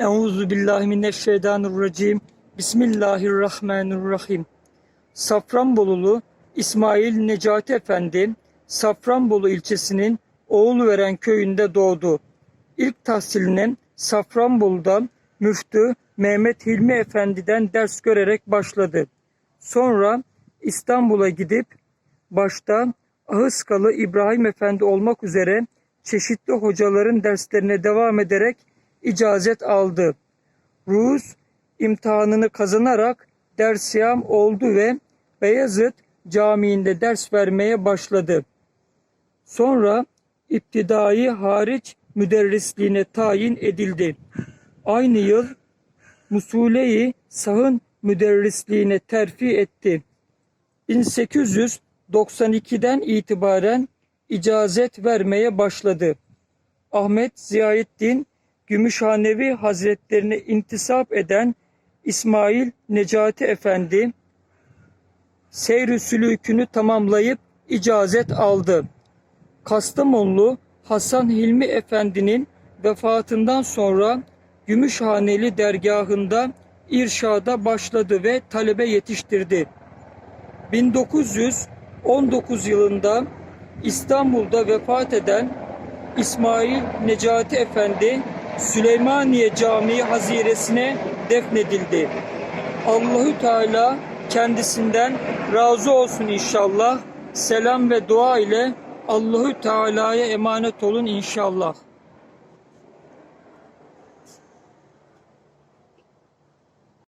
Euzu billahi mineşşeytanirracim. Bismillahirrahmanirrahim. Safranbolulu İsmail Necati Efendi Safranbolu ilçesinin Oğluveren köyünde doğdu. İlk tahsilini Safranbolu'da Müftü Mehmet Hilmi Efendi'den ders görerek başladı. Sonra İstanbul'a gidip başta Ahıskalı İbrahim Efendi olmak üzere çeşitli hocaların derslerine devam ederek icazet aldı. Rus imtihanını kazanarak dersiyam oldu ve Beyazıt Camii'nde ders vermeye başladı. Sonra iptidai hariç müderrisliğine tayin edildi. Aynı yıl Musule-i Sahın müderrisliğine terfi etti. 1892'den itibaren icazet vermeye başladı. Ahmet Ziyaettin Gümüşhanevi Hazretlerine intisap eden İsmail Necati Efendi seyr-i sülükünü tamamlayıp icazet aldı. Kastamonlu Hasan Hilmi Efendi'nin vefatından sonra Gümüşhaneli dergahında irşada başladı ve talebe yetiştirdi. 1919 yılında İstanbul'da vefat eden İsmail Necati Efendi Süleymaniye Camii haziresine defnedildi. Allahü Teala kendisinden razı olsun inşallah. Selam ve dua ile Allahü Teala'ya emanet olun inşallah.